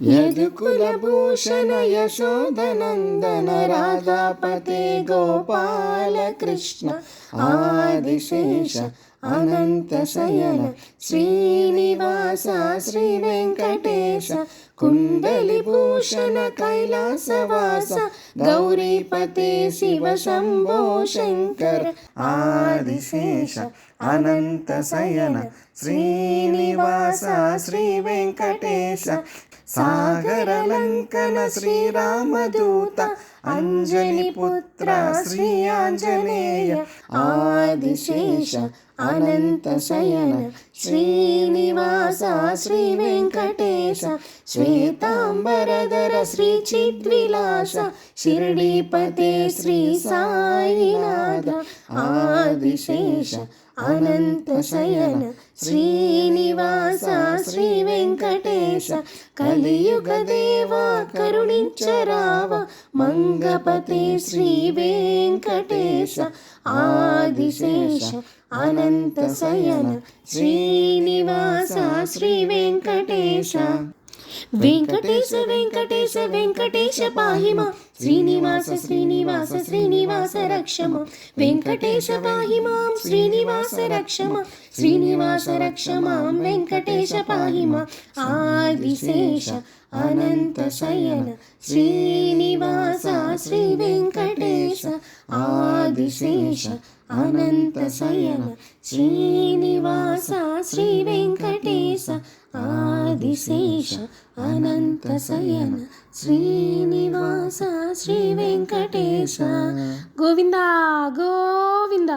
यदुकुलभूषण यशोदनन्दन राधापते गोपालकृष्ण आदिशेष अनन्तशयन श्रीनिवास श्रीवेङ्कटेश कुण्डलिभूषण कैलासवास गौरीपते शिवशम्भो शङ्कर आदिशेष अनन्तशयन श्रीनिवास श्रीवेङ्कटेश सागरलङ्कन श्रीरामदूत अञ्जनिपुत्र श्री आञ्जनेय आदिशेष अनन्तशयन श्रीनिवास श्रीवेङ्कटेश श्वेताम्बरधर श्रीचिद्विलास शिर्डीपते श्रीसायिनाद आदिशेष ఆంజనేయ అనంత శయన శ్రీనివాస శ్రీ వెంకటేశ కలియుగ దేవా కరుణించరావ మంగపతే శ్రీ వెంకటేశ ఆదిశేష అనంత శయన శ్రీనివాస శ్రీ వెంకటేశ. వెంకటేశ వెంకటేశ వెంకటేశ పాహిమ శ్రీనివాస శ్రీనివాస శ్రీనివాస రక్షమ వెంకటేశ పాహిమాం శ్రీనివాస రక్షమ శ్రీనివాస రక్షమాం వెంకటేశ పాహిమ ఆదిశేష అనంత శయన శ్రీనివాస శ్రీ వెంకటేశ ఆదిశేష అనంత విశేష అనంత శయన శ్రీనివాస శ్రీ వెంకటేశ. గోవింద గోవింద.